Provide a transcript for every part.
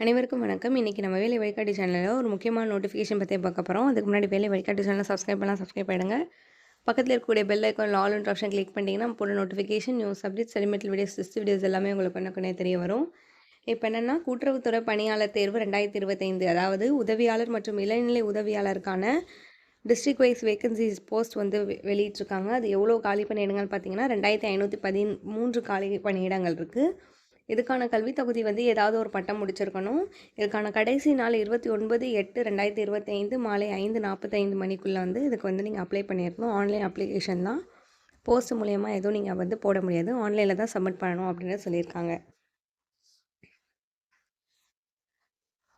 அனைவருக்கும் வணக்கம். இன்றைக்கி நம்ம வேலை வழிகாட்டி சேனலில் ஒரு முக்கியமான நோட்டிஃபிகேஷன் பற்றி பார்க்க போகிறோம் அதுக்கு முன்னாடி வேலை வழிகாட்டி சேனலை சப்ஸ்கிரைப் பண்ணலாம் சப்ஸ்கிரைப் பண்ணுங்க பக்கத்தில் இருக்கக்கூடிய bell icon all and option click பண்ணிங்கன்னா போட நோட்டிஃபிகேஷன் நியூஸ் அப்டேட் செலிமெண்டல் வீடியோஸ் சிஸ்ட் வீடியோஸ் எல்லாமே உங்களுக்கு பண்ண தெரிய வரும். இப்போ என்னென்னா கூட்டுறவுத்துறை பணியாளர் தேர்வு ரெண்டாயிரத்தி இருபத்தைந்து அதாவது உதவியாளர் மற்றும் இளநிலை உதவியாளருக்கான டிஸ்ட்ரிக் வைஸ் வேகன்சிஸ் போஸ்ட் வந்து வெளியிட்டிருக்காங்க. அது எவ்வளோ காலி பணியிடங்கள் பார்த்தீங்கன்னா ரெண்டாயிரத்தி ஐநூற்றி பதிமூன்று காலி பணியிடங்கள் இருக்குது இதுக்கான கல்வி தகுதி வந்து ஏதாவது ஒரு பட்டம் முடிச்சிருக்கணும். இதுக்கான கடைசி நாள் இருபத்தி ஒன்பது எட்டு ரெண்டாயிரத்தி இருபத்தி ஐந்து மாலை ஐந்து நாற்பத்தைந்து மணிக்குள்ளே வந்து இதுக்கு வந்து நீங்கள் அப்ளை பண்ணியிருக்கணும் ஆன்லைன் அப்ளிகேஷன் தான். போஸ்ட் மூலயமா எதுவும் நீங்கள் வந்து போட முடியாது. ஆன்லைனில் தான் சப்மிட் பண்ணணும் அப்படின்னு சொல்லியிருக்காங்க.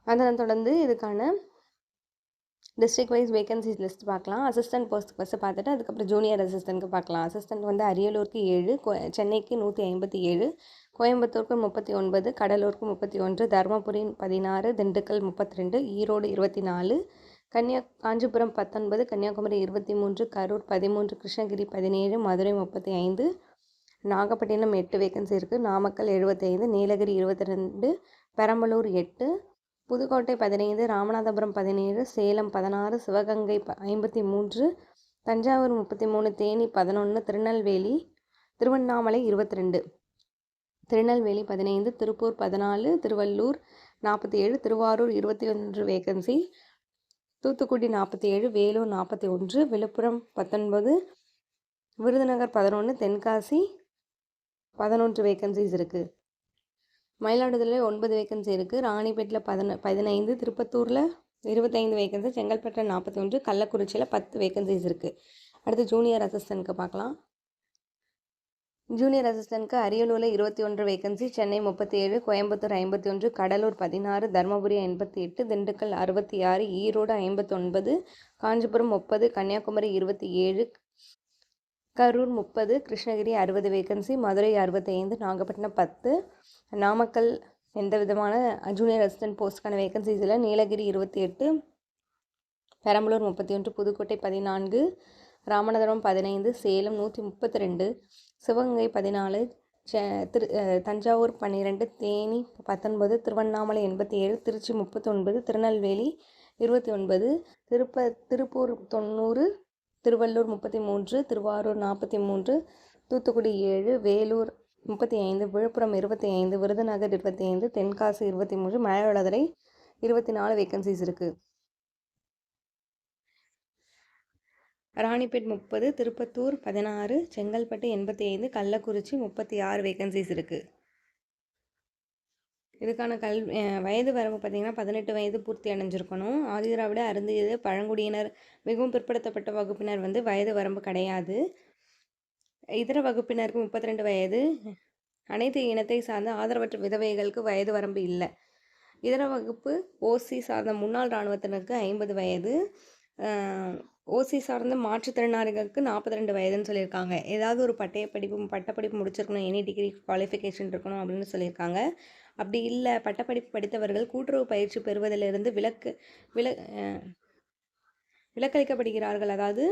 அதனை தொடர்ந்து இதுக்கான டிஸ்ட்ரிக் வைஸ் வேகன்சிஸ் லிஸ்ட் பார்க்கலாம். அசிஸ்டன்ட் போஸ்ட்டுக்கு ஃபஸ்ட்டு பார்த்துட்டு அதுக்கப்புறம் ஜூனியர் அசிஸ்டன்ட்க்கு பார்க்கலாம். அசிஸ்டன்ட் வந்து அரியலூருக்கு ஏழு சென்னைக்கு நூற்றி ஐம்பத்தி ஏழு கோயம்புத்தூருக்கு முப்பத்தி ஒன்பது கடலூருக்கு முப்பத்தி ஒன்று தருமபுரி பதினாறு திண்டுக்கல் முப்பத்தி ரெண்டு ஈரோடு இருபத்தி நாலு கன்னியா காஞ்சிபுரம் பத்தொன்பது கன்னியாகுமரி இருபத்தி மூன்று கரூர் பதிமூன்று கிருஷ்ணகிரி பதினேழு மதுரை முப்பத்தி ஐந்து நாகப்பட்டினம் எட்டு வேகன்சி இருக்குது நாமக்கல் எழுபத்தைந்து நீலகிரி இருபத்தி ரெண்டு பெரம்பலூர் எட்டு புதுக்கோட்டை பதினைந்து ராமநாதபுரம் பதினேழு சேலம் பதினாறு சிவகங்கை ப ஐம்பத்தி மூன்று தஞ்சாவூர் முப்பத்தி மூணு தேனி பதினொன்று திருநெல்வேலி திருவண்ணாமலை இருபத்தி ரெண்டு. திருநெல்வேலி பதினைந்து திருப்பூர் பதினாலு திருவள்ளூர் நாற்பத்தி ஏழு திருவாரூர் இருபத்தி ஒன்று வேகன்சி தூத்துக்குடி நாற்பத்தி ஏழு வேலூர் நாற்பத்தி ஒன்று விழுப்புரம் பத்தொன்பது விருதுநகர் பதினொன்று தென்காசி பதினொன்று வேகன்சிஸ் இருக்குது மயிலாடுதுறை ஒன்பது வேகன்சி இருக்குது ராணிப்பேட்டில் பதின பதினைந்து திருப்பத்தூரில் இருபத்தைந்து வேகன்சி செங்கல்பட்டில் நாற்பத்தி ஒன்று கள்ளக்குறிச்சியில் பத்து வேகன்சிஸ் இருக்குது அடுத்து ஜூனியர் அசிஸ்டன்ட்க்கு பார்க்கலாம். ஜூனியர் அசிஸ்டண்ட்க்கு அரியலூரில் இருபத்தி ஒன்று வேகன்சி சென்னை முப்பத்தி ஏழு கோயம்புத்தூர் ஐம்பத்தி ஒன்று கடலூர் பதினாறு தருமபுரி ஐம்பத்தி எட்டு திண்டுக்கல் அறுபத்தி ஆறு ஈரோடு ஐம்பத்தொன்பது காஞ்சிபுரம் முப்பது கன்னியாகுமரி இருபத்தி ஏழு கரூர் முப்பது கிருஷ்ணகிரி அறுபது வேகன்சி மதுரை அறுபத்தைந்து நாகப்பட்டினம் பத்து. நாமக்கல் எந்த விதமான ஜூனியர் அசிஸ்டன்ட் போஸ்ட்டுக்கான வேகன்சிஸில் நீலகிரி இருபத்தி எட்டு பெரம்பலூர் முப்பத்தி ஒன்று புதுக்கோட்டை பதினான்கு ராமநாதபுரம் பதினைந்து சேலம் நூற்றி முப்பத்தி ரெண்டு சிவகங்கை பதினாலு திரு தஞ்சாவூர் பன்னிரெண்டு தேனி பத்தொன்பது திருவண்ணாமலை எண்பத்தி ஏழு திருச்சி முப்பத்தொன்பது திருநெல்வேலி இருபத்தி ஒன்பது திருப்ப திருப்பூர் தொண்ணூறு திருவள்ளூர் முப்பத்தி மூன்று திருவாரூர் நாற்பத்தி மூன்று தூத்துக்குடி ஏழு வேலூர் முப்பத்தி ஐந்து விழுப்புரம் இருபத்தி ஐந்து விருதுநகர் இருபத்தி ஐந்து தென்காசி இருபத்தி மூன்று மயிலாடுதுறை இருபத்தி நாலு வேக்கன்சிஸ் இருக்குது ராணிப்பேட் முப்பது திருப்பத்தூர் பதினாறு செங்கல்பட்டு எண்பத்தி ஐந்து கள்ளக்குறிச்சி முப்பத்தி ஆறு வேகன்சிஸ் இருக்குது இதுக்கான கல் வயது வரம்பு பார்த்திங்கன்னா பதினெட்டு வயது பூர்த்தி அடைஞ்சிருக்கணும். ஆதிதிராவிட அருந்தியது பழங்குடியினர் மிகவும் பிற்படுத்தப்பட்ட வகுப்பினர் வந்து வயது வரம்பு கிடையாது. இதர வகுப்பினருக்கு முப்பத்தி ரெண்டு வயது. அனைத்து இனத்தை சார்ந்த ஆதரவற்ற விதவைகளுக்கு வயது வரம்பு இல்லை. இதர வகுப்பு ஓசி சார்ந்த முன்னாள் இராணுவத்தினருக்கு ஐம்பது வயது. ஓசி சார்ந்த மாற்றுத்திறனாளிகளுக்கு நாற்பத்தி ரெண்டு வயதுன்னு சொல்லியிருக்காங்க. ஏதாவது ஒரு பட்டய படிப்பு பட்டப்படிப்பு முடிச்சிருக்கணும் எனி டிகிரி குவாலிஃபிகேஷன் இருக்கணும் அப்படின்னு சொல்லியிருக்காங்க. அப்படி இல்லை பட்டப்படிப்பு படித்தவர்கள் கூட்டுறவு பயிற்சி பெறுவதிலிருந்து விலக்கு வில விலக்களிக்கப்படுகிறார்கள். அதாவது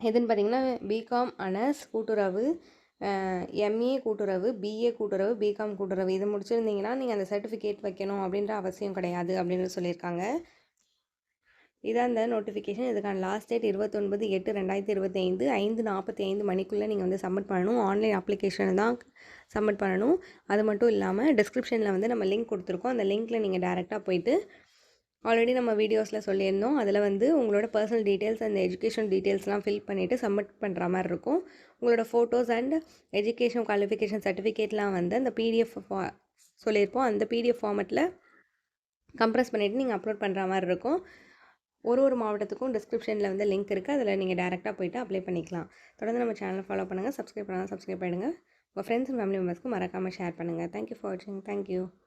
எதுன்னு பார்த்தீங்கன்னா பிகாம் அனஸ் கூட்டுறவு எம்ஏ கூட்டுறவு பிஏ கூட்டுறவு பிகாம் கூட்டுறவு. இது முடிச்சிருந்தீங்கன்னா நீங்கள் அந்த சர்டிஃபிகேட் வைக்கணும் அப்படின்ற அவசியம் கிடையாது அப்படின்னு சொல்லியிருக்காங்க. இதான் இந்த நோட்டிஃபிகேஷன் இதுக்கான லாஸ்ட் டேட் இருபத்தொன்பது எட்டு ரெண்டாயிரத்தி இருபத்தி ஐந்து ஐந்து நாற்பத்தி ஐந்து மணிக்குள்ளே நீங்கள் வந்து சப்மிட் பண்ணணும். ஆன்லைன் அப்ளிகேஷன் தான் சப்மிட் பண்ணணும். அது மட்டும் இல்லாமல் டிஸ்கிரிப்ஷனில் வந்து நம்ம லிங்க் கொடுத்துருக்கோம். அந்த லிங்க்கில் நீங்கள் டேரெக்டாக போயிட்டு ஆல்ரெடி நம்ம வீடியோஸில் சொல்லியிருந்தோம். அதில் வந்து உங்களோட பர்சனல் டீட்டெயில்ஸ் அந்த எஜுகேஷன் டீட்டெயில்ஸ்லாம் ஃபில் பண்ணிவிட்டு சப்மிட் பண்ணுற மாதிரி இருக்கும். உங்களோட ஃபோட்டோஸ் அண்ட் எஜுகேஷன் குவாலிஃபிகேஷன் சர்டிஃபிகேட்லாம் வந்து அந்த பிடிஎஃப் சொல்லியிருப்போம். அந்த பிடிஎஃப் ஃபார்மெட்டில் கம்ப்ரெஸ் பண்ணிவிட்டு நீங்கள் அப்லோட் பண்ணுற மாதிரி இருக்கும். ஒரு ஒரு மாவட்டத்துக்கும் டிஸ்கிரிப்ஷனில் வந்து லிங்க் இருக்குது அதில் நீங்கள் டேரெக்டாக போய்ட்டு அப்ளை பண்ணிக்கலாம். தொடர்ந்து நம்ம சேனலை ஃபாலோ பண்ணுங்கள் சப்ஸ்கிரைப் பண்ணால் சப்ஸ்கிரைப் பண்ணுங்கள் உங்கள் ஃப்ரெண்ட்ஸ் அண்ட் ஃபேமிலி மெம்பர்ஸ்க்கு மறக்காமல் ஷேர் பண்ணுங்கள் தேங்க்யூ ஃபார் வாட்சிங் தேங்க்யூ